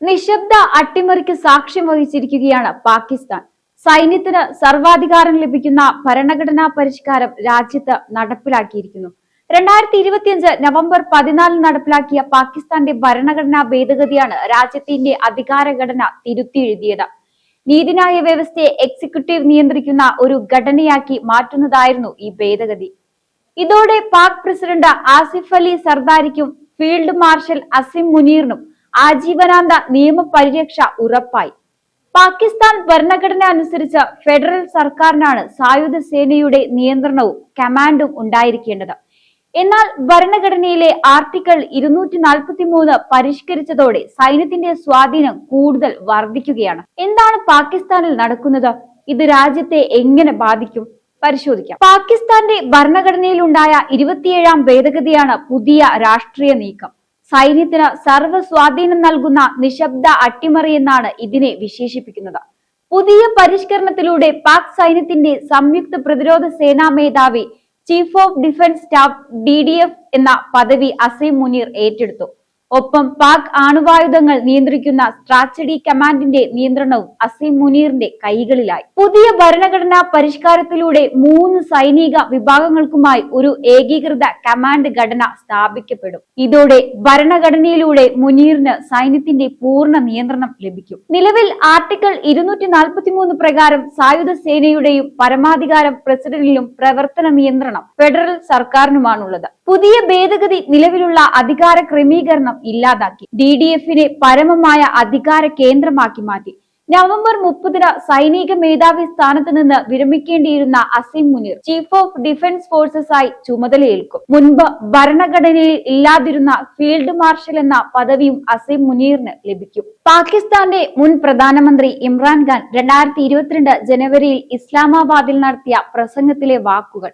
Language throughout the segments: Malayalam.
നിശബ്ദ അട്ടിമറിക്ക് സാക്ഷ്യം വഹിച്ചിരിക്കുകയാണ് പാകിസ്ഥാൻ. സൈന്യത്തിന് സർവാധികാരം ലഭിക്കുന്ന ഭരണഘടനാ പരിഷ്കാരം രാജ്യത്ത് നടപ്പിലാക്കിയിരിക്കുന്നു. രണ്ടായിരത്തി ഇരുപത്തിയഞ്ച് നവംബർ പതിനാലിന് നടപ്പിലാക്കിയ പാകിസ്ഥാന്റെ ഭരണഘടനാ ഭേദഗതിയാണ് രാജ്യത്തിന്റെ അധികാരഘടന തിരുത്തിയെഴുതിയത്. നീതിന്യായ വ്യവസ്ഥയെ എക്സിക്യൂട്ടീവ് നിയന്ത്രിക്കുന്ന ഒരു ഘടനയാക്കി മാറ്റുന്നതായിരുന്നു ഈ ഭേദഗതി. ഇതോടെ പാക് പ്രസിഡന്റ് ആസിഫ് അലി സർദാരിക്കും ഫീൽഡ് മാർഷൽ അസിം മുനീറിനും ആജീവനാന്ത നിയമപരിരക്ഷ ഉറപ്പായി. പാകിസ്ഥാൻ ഭരണഘടന അനുസരിച്ച് ഫെഡറൽ സർക്കാരിനാണ് സായുധ സേനയുടെ നിയന്ത്രണവും കമാൻഡും ഉണ്ടായിരിക്കേണ്ടത്. എന്നാൽ ഭരണഘടനയിലെ ആർട്ടിക്കിൾ ഇരുന്നൂറ്റി നാൽപ്പത്തി മൂന്ന് പരിഷ്കരിച്ചതോടെ സൈന്യത്തിന്റെ സ്വാധീനം കൂടുതൽ വർദ്ധിക്കുകയാണ്. എന്താണ് പാകിസ്ഥാനിൽ നടക്കുന്നത്? ഇത് രാജ്യത്തെ എങ്ങനെ ബാധിക്കും? പരിശോധിക്കാം. പാകിസ്ഥാന്റെ ഭരണഘടനയിലുണ്ടായ ഇരുപത്തിയേഴാം ഭേദഗതിയാണ് പുതിയ രാഷ്ട്രീയ നീക്കം. സൈന്യത്തിന് സർവ സ്വാധീനം നൽകുന്ന നിശബ്ദ അട്ടിമറി എന്നാണ് ഇതിനെ വിശേഷിപ്പിക്കുന്നത്. പുതിയ പരിഷ്കരണത്തിലൂടെ പാക് സൈന്യത്തിന്റെ സംയുക്ത പ്രതിരോധ സേനാ മേധാവി chief of defence staff D എന്ന പദവി അസീം മുനീർ ഏറ്റെടുത്തു. ഒപ്പം പാക് ആണവായുധങ്ങൾ നിയന്ത്രിക്കുന്ന സ്ട്രാറ്റജി കമാൻഡിന്റെ നിയന്ത്രണവും അസീം മുനീറിന്റെ കൈകളിലായി. പുതിയ ഭരണഘടനാ പരിഷ്കാരത്തിലൂടെ മൂന്ന് സൈനിക വിഭാഗങ്ങൾക്കുമായി ഒരു ഏകീകൃത കമാൻഡ് ഘടന സ്ഥാപിക്കപ്പെടും. ഇതോടെ ഭരണഘടനയിലൂടെ മുനീറിന് സൈന്യത്തിന്റെ പൂർണ നിയന്ത്രണം ലഭിക്കും. നിലവിൽ ആർട്ടിക്കിൾ ഇരുന്നൂറ്റി നാൽപ്പത്തി മൂന്ന് പ്രകാരം സായുധ സേനയുടെയും പരമാധികാരം പ്രസിഡന്റിലും പ്രവർത്തന നിയന്ത്രണം ഫെഡറൽ സർക്കാരിനുമാണുള്ളത്. പുതിയ ഭേദഗതി നിലവിലുള്ള അധികാര ക്രമീകരണം ഇല്ലാതാക്കി. ഡി ഡി എഫിനെ പരമമായ അധികാര കേന്ദ്രമാക്കി മാറ്റി. നവംബർ മുപ്പതിന് സൈനിക മേധാവി സ്ഥാനത്ത് നിന്ന് വിരമിക്കേണ്ടിയിരുന്ന Asim Munir chief of defence forces ആയി ചുമതലയേൽക്കും. മുൻപ് ഭരണഘടനയിൽ ഇല്ലാതിരുന്ന ഫീൽഡ് മാർഷൽ എന്ന പദവിയും അസീം മുനീറിന് ലഭിക്കും. പാകിസ്ഥാന്റെ മുൻ പ്രധാനമന്ത്രി ഇമ്രാൻഖാൻ രണ്ടായിരത്തി ഇരുപത്തിരണ്ട് ജനുവരിയിൽ ഇസ്ലാമാബാദിൽ നടത്തിയ പ്രസംഗത്തിലെ വാക്കുകൾ.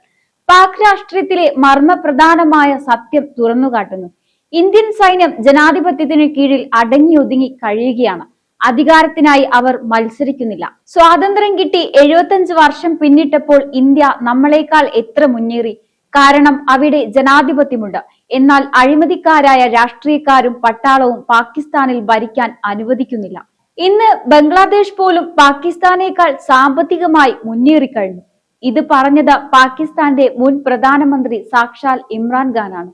പാക് രാഷ്ട്രീയത്തിലെ മർമ്മപ്രധാനമായ സത്യം തുറന്നുകാട്ടുന്നു. ഇന്ത്യൻ സൈന്യം ജനാധിപത്യത്തിന് കീഴിൽ അടങ്ങിയൊതുങ്ങി കഴിയുകയാണ്. അധികാരത്തിനായി അവർ മത്സരിക്കുന്നില്ല. സ്വാതന്ത്ര്യം കിട്ടി എഴുപത്തഞ്ച് വർഷം പിന്നിട്ടപ്പോൾ ഇന്ത്യ നമ്മളെക്കാൾ എത്ര മുന്നേറി? കാരണം അവിടെ ജനാധിപത്യമുണ്ട്. എന്നാൽ അഴിമതിക്കാരായ രാഷ്ട്രീയക്കാരും പട്ടാളവും പാകിസ്ഥാനിൽ ഭരിക്കാൻ അനുവദിക്കുന്നില്ല. ഇന്ന് ബംഗ്ലാദേശ് പോലും പാകിസ്ഥാനേക്കാൾ സാമ്പത്തികമായി മുന്നേറിക്കഴിഞ്ഞു ഇത് പറഞ്ഞത് പാകിസ്ഥാന്റെ മുൻ പ്രധാനമന്ത്രി സാക്ഷാൽ ഇമ്രാൻഖാനാണ്.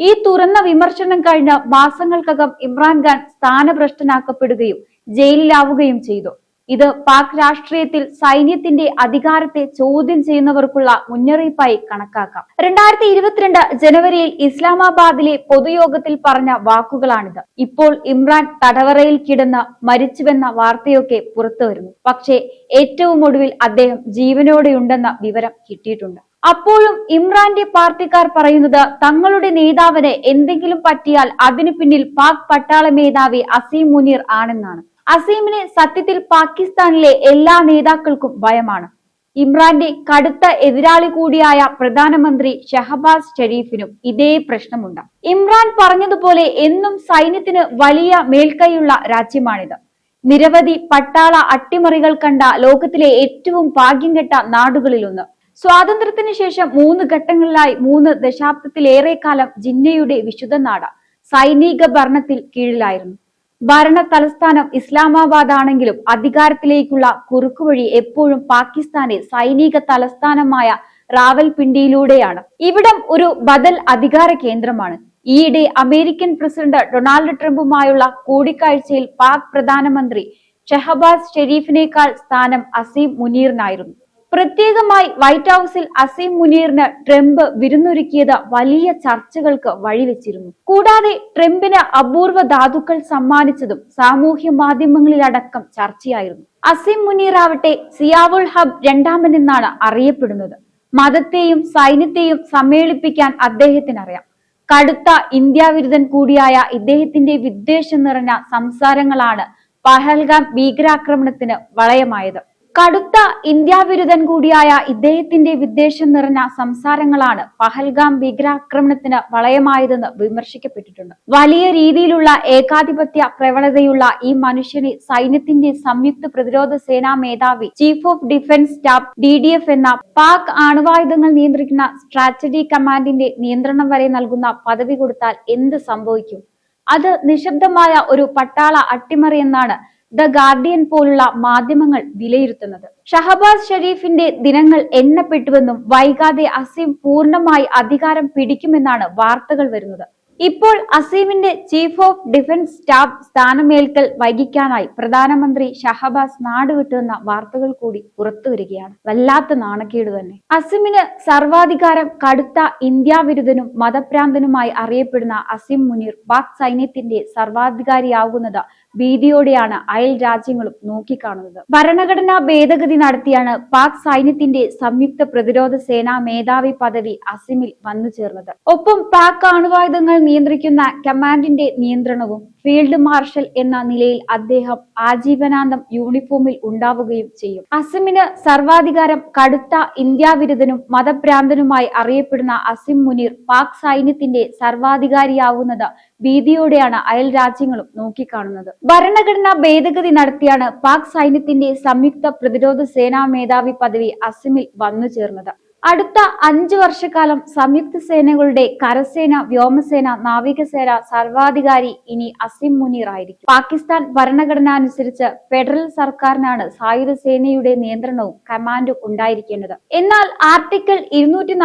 ഈ തുറന്ന വിമർശനം കഴിഞ്ഞ മാസങ്ങൾക്കകം ഇമ്രാൻഖാൻ സ്ഥാനഭ്രഷ്ടനാക്കപ്പെടുകയും ജയിലിലാവുകയും ചെയ്തു. ഇത് പാക് രാഷ്ട്രീയത്തിൽ സൈന്യത്തിന്റെ അധികാരത്തെ ചോദ്യം ചെയ്യുന്നവർക്കുള്ള മുന്നറിയിപ്പായി കണക്കാക്കാം. രണ്ടായിരത്തി ഇരുപത്തിരണ്ട് ജനുവരിയിൽ ഇസ്ലാമാബാദിലെ പൊതുയോഗത്തിൽ പറഞ്ഞ വാക്കുകളാണിത്. ഇപ്പോൾ ഇമ്രാൻ തടവറയിൽ കിടന്ന് മരിച്ചുവെന്ന വാർത്തയൊക്കെ പുറത്തു വരുന്നു പക്ഷേ ഏറ്റവും ഒടുവിൽ അദ്ദേഹം ജീവനോടെയുണ്ടെന്ന വിവരം കിട്ടിയിട്ടുണ്ട്. അപ്പോഴും ഇമ്രാന്റെ പാർട്ടിക്കാർ പറയുന്നത് തങ്ങളുടെ നേതാവിന് എന്തെങ്കിലും പറ്റിയാൽ അതിനു പിന്നിൽ പാക് പട്ടാള മേധാവി അസീം മുനീർ ആണെന്നാണ്. അസീമിനെ സത്യത്തിൽ പാകിസ്ഥാനിലെ എല്ലാ നേതാക്കൾക്കും ഭയമാണ്. ഇമ്രാന്റെ കടുത്ത എതിരാളി കൂടിയായ പ്രധാനമന്ത്രി ഷഹബാസ് ഷെരീഫിനും ഇതേ പ്രശ്നമുണ്ട്. ഇമ്രാൻ പറഞ്ഞതുപോലെ എന്നും സൈന്യത്തിന് വലിയ മേൽക്കൈയുള്ള രാജ്യമാണിത്. നിരവധി പട്ടാള അട്ടിമറികൾ കണ്ട ലോകത്തിലെ ഏറ്റവും ഭാഗ്യം കെട്ട നാടുകളിലൊന്ന് സ്വാതന്ത്ര്യത്തിന് ശേഷം മൂന്ന് ഘട്ടങ്ങളിലായി മൂന്ന് ദശാബ്ദത്തിലേറെ കാലം ജിന്നയുടെ വിശുദ്ധ നാട സൈനിക ഭരണത്തിൽ കീഴിലായിരുന്നു. ഭരണ തലസ്ഥാനം ഇസ്ലാമാബാദ് ആണെങ്കിലും അധികാരത്തിലേക്കുള്ള കുറുക്കുവഴി എപ്പോഴും പാകിസ്ഥാനെ സൈനിക തലസ്ഥാനമായ റാവൽപിണ്ടിയിലൂടെയാണ്. ഇവിടം ഒരു ബദൽ അധികാര കേന്ദ്രമാണ്. ഈയിടെ അമേരിക്കൻ പ്രസിഡന്റ് ഡൊണാൾഡ് ട്രംപുമായുള്ള കൂടിക്കാഴ്ചയിൽ പാക് പ്രധാനമന്ത്രി ഷെഹബാസ് ഷെരീഫിനേക്കാൾ സ്ഥാനം അസീം മുനീറിനായിരുന്നു. പ്രത്യേകമായി വൈറ്റ് ഹൗസിൽ അസീം മുനീറിന് ട്രംപ് വിരുന്നൊരുക്കിയത് വലിയ ചർച്ചകൾക്ക് വഴിവെച്ചിരുന്നു. കൂടാതെ ട്രംപിന് അപൂർവ ധാതുക്കൾ സമ്മാനിച്ചതും സാമൂഹ്യ മാധ്യമങ്ങളിലടക്കം ചർച്ചയായിരുന്നു. അസീം മുനീർ ആവട്ടെ സിയാവുൾ ഹബ് രണ്ടാമനെന്നാണ് അറിയപ്പെടുന്നത്. മതത്തെയും സൈന്യത്തെയും സമ്മേളിപ്പിക്കാൻ അദ്ദേഹത്തിനറിയാം. കടുത്ത ഇന്ത്യാവിരുദ്ധൻ കൂടിയായ ഇദ്ദേഹത്തിന്റെ വിദ്വേഷം നിറഞ്ഞ സംസാരങ്ങളാണ് പഹൽഗാം ഭീകരാക്രമണത്തിന് വളയമായത്. കടുത്ത ഇന്ത്യ വിരുദ്ധൻ കൂടിയായ ഇദ്ദേഹത്തിന്റെ വിദ്വേഷം നിറഞ്ഞ സംസാരങ്ങളാണ് പഹൽഗാം ഭീകരാക്രമണത്തിന് വളയമായതെന്ന് വിമർശിക്കപ്പെട്ടിട്ടുണ്ട്. വലിയ രീതിയിലുള്ള ഏകാധിപത്യ പ്രവണതയുള്ള ഈ മനുഷ്യനെ സൈന്യത്തിന്റെ സംയുക്ത പ്രതിരോധ സേനാ മേധാവി chief of defence staff D D F എന്ന പാക് ആണവായുധങ്ങൾ നിയന്ത്രിക്കുന്ന സ്ട്രാറ്റജി കമാൻഡിന്റെ നിയന്ത്രണം വരെ നൽകുന്ന പദവി കൊടുത്താൽ എന്ത് സംഭവിക്കും? അത് നിശബ്ദമായ ഒരു പട്ടാള അട്ടിമറിയെന്നാണ് ദ ഗാർഡിയൻ പോലുള്ള മാധ്യമങ്ങൾ വിലയിരുത്തുന്നത്. ഷഹബാസ് ഷെരീഫിന്റെ ദിനങ്ങൾ എണ്ണപ്പെട്ടുവെന്നും വൈകാതെ അസീം പൂർണമായി അധികാരം പിടിക്കുമെന്നാണ് വാർത്തകൾ വരുന്നത്. ഇപ്പോൾ അസീമിന്റെ ചീഫ് ഓഫ് ഡിഫൻസ് സ്റ്റാഫ് സ്ഥാനമേൽക്കൽ വൈകിക്കാനായി പ്രധാനമന്ത്രി ഷഹബാസ് നാടുവിട്ടുവെന്ന വാർത്തകൾ കൂടി പുറത്തുവരികയാണ് വല്ലാത്ത നാണക്കേട് തന്നെ. അസീമിന് സർവാധികാരം കടുത്ത ഇന്ത്യാ വിരുദ്ധനും മതഭ്രാന്തനുമായി അറിയപ്പെടുന്ന അസീം മുനീർ പാക് സൈന്യത്തിന്റെ സർവാധികാരിയാകുന്നത് ഭീതിയോടെയാണ് അയൽ രാജ്യങ്ങളും നോക്കിക്കാണുന്നത്. ഭരണഘടനാ ഭേദഗതി നടത്തിയാണ് പാക് സൈന്യത്തിന്റെ സംയുക്ത പ്രതിരോധ സേനാ മേധാവി പദവി അസിമിൽ വന്നു ചേർന്നത് ഒപ്പം പാക് ആണുവായുധങ്ങൾ നിയന്ത്രിക്കുന്ന കമാൻഡിന്റെ നിയന്ത്രണവും ഫീൽഡ് മാർഷൽ എന്ന നിലയിൽ അദ്ദേഹം ആജീവനാന്തം യൂണിഫോമിൽ ഉണ്ടാവുകയും ചെയ്യും. അസിമിന് സർവാധികാരം കടുത്ത ഇന്ത്യ വിരുദ്ധനും മതഭ്രാന്തനുമായി അറിയപ്പെടുന്ന അസിം മുനീർ പാക് സൈന്യത്തിന്റെ സർവാധികാരിയാവുന്നത് ഭീതിയോടെയാണ് അയൽ രാജ്യങ്ങളും നോക്കിക്കാണുന്നത്. ഭരണഘടനാ ഭേദഗതി നടത്തിയാണ് പാക് സൈന്യത്തിന്റെ സംയുക്ത പ്രതിരോധ സേനാ മേധാവി പദവി അസിമിൽ വന്നു ചേർന്നത് അടുത്ത അഞ്ചു വർഷക്കാലം സംയുക്ത സേനകളുടെ കരസേന വ്യോമസേന നാവികസേന സർവാധികാരി ഇനി അസിം മുനീർ ആയിരിക്കും. പാകിസ്ഥാൻ ഭരണഘടന അനുസരിച്ച് ഫെഡറൽ സർക്കാരിനാണ് സായുധ സേനയുടെ നിയന്ത്രണവും കമാൻഡും ഉണ്ടായിരിക്കേണ്ടത്. എന്നാൽ ആർട്ടിക്കിൾ ഇരുന്നൂറ്റി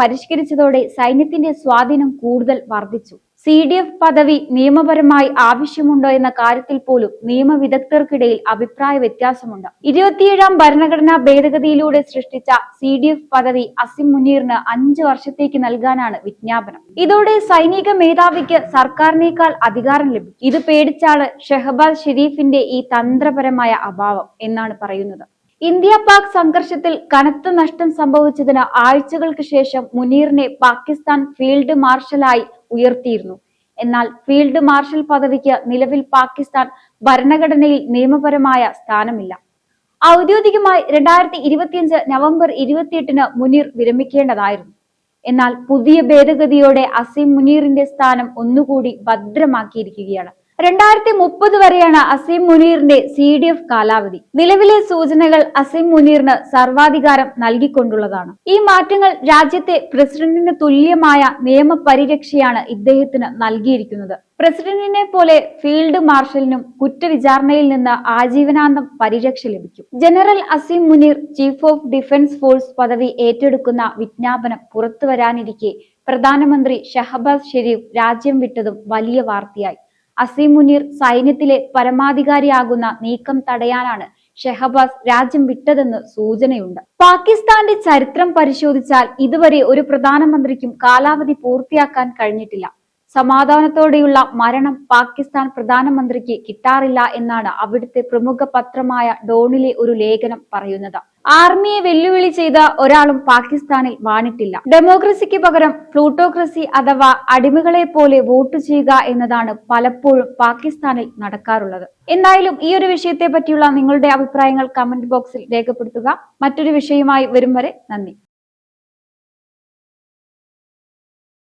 പരിഷ്കരിച്ചതോടെ സൈന്യത്തിന്റെ സ്വാധീനം കൂടുതൽ വർദ്ധിച്ചു. സി ഡി എഫ് പദവി നിയമപരമായി ആവശ്യമുണ്ടോ എന്ന കാര്യത്തിൽ പോലും നിയമവിദഗ്ധർക്കിടയിൽ അഭിപ്രായ വ്യത്യാസമുണ്ട്. ഇരുപത്തിയേഴാം ഭരണഘടനാ ഭേദഗതിയിലൂടെ സൃഷ്ടിച്ച സി ഡി എഫ് പദവി അസിം മുനീറിന് അഞ്ച് വർഷത്തേക്ക് നൽകാനാണ് വിജ്ഞാപനം. ഇതോടെ സൈനിക മേധാവിക്ക് സർക്കാരിനേക്കാൾ അധികാരം ലഭിക്കും. ഇത് പേടിച്ചാണ് ഷെഹബാസ് ഷെരീഫിന്റെ ഈ തന്ത്രപരമായ അഭാവം എന്നാണ് പറയുന്നത്. ഇന്ത്യ പാക് സംഘർഷത്തിൽ കനത്ത നഷ്ടം സംഭവിച്ചതിന് ആഴ്ചകൾക്ക് ശേഷം മുനീറിനെ പാകിസ്ഥാൻ ഫീൽഡ് മാർഷലായി ഉയർത്തിയിരുന്നു. എന്നാൽ ഫീൽഡ് മാർഷൽ പദവിക്ക് നിലവിൽ പാകിസ്ഥാൻ ഭരണഘടനയിൽ നിയമപരമായ സ്ഥാനമില്ല. ഔദ്യോഗികമായി രണ്ടായിരത്തി ഇരുപത്തിയഞ്ച് നവംബർ ഇരുപത്തിയെട്ടിന് മുനീർ വിരമിക്കേണ്ടതായിരുന്നു. എന്നാൽ പുതിയ ഭേദഗതിയോടെ അസീം മുനീറിന്റെ സ്ഥാനം ഒന്നുകൂടി ഭദ്രമാക്കിയിരിക്കുകയാണ്. രണ്ടായിരത്തി മുപ്പത് വരെയാണ് അസീം മുനീറിന്റെ സി ഡി എഫ് കാലാവധി. നിലവിലെ സൂചനകൾ അസീം മുനീറിന് സർവാധികാരം നൽകിക്കൊണ്ടുള്ളതാണ്. ഈ മാറ്റങ്ങൾ രാജ്യത്തെ പ്രസിഡന്റിന് തുല്യമായ നിയമപരിരക്ഷയാണ് ഇദ്ദേഹത്തിന് നൽകിയിരിക്കുന്നത്. പ്രസിഡന്റിനെ പോലെ ഫീൽഡ് മാർഷലിനും കുറ്റവിചാരണയിൽ നിന്ന് ആജീവനാന്തം പരിരക്ഷ ലഭിക്കും. General Asim Munir chief of defence force പദവി ഏറ്റെടുക്കുന്ന വിജ്ഞാപനം പുറത്തുവരാനിരിക്കെ പ്രധാനമന്ത്രി ഷഹബാസ് ഷെരീഫ് രാജ്യം വിട്ടതും വലിയ വാർത്തയായി. അസീം മുനീർ സൈന്യത്തിലെ പരമാധികാരിയാകുന്ന നീക്കം തടയാനാണ് ഷെഹബാസ് രാജ്യം വിട്ടതെന്ന് സൂചനയുണ്ട്. പാകിസ്ഥാന്റെ ചരിത്രം പരിശോധിച്ചാൽ ഇതുവരെ ഒരു പ്രധാനമന്ത്രിക്കും കാലാവധി പൂർത്തിയാക്കാൻ കഴിഞ്ഞിട്ടില്ല. സമാധാനത്തോടെയുള്ള മരണം പാകിസ്ഥാൻ പ്രധാനമന്ത്രിക്ക് കിട്ടാറില്ല എന്നാണ് അവിടുത്തെ പ്രമുഖ പത്രമായ ഡോണിലെ ഒരു ലേഖനം പറയുന്നത്. ആർമിയെ വെല്ലുവിളി ചെയ്ത ഒരാളും പാകിസ്ഥാനിൽ വാണിട്ടില്ല. ഡെമോക്രസിക്ക് പകരം പ്ലൂട്ടോക്രസി അഥവാ അടിമകളെ പോലെ വോട്ട് ചെയ്യുക എന്നതാണ് പലപ്പോഴും പാകിസ്ഥാനിൽ നടക്കാറുള്ളത്. എന്തായാലും ഈ ഒരു വിഷയത്തെ പറ്റിയുള്ള നിങ്ങളുടെ അഭിപ്രായങ്ങൾ കമന്റ് ബോക്സിൽ രേഖപ്പെടുത്തുക. മറ്റൊരു വിഷയമായി വരും വരെ നന്ദി.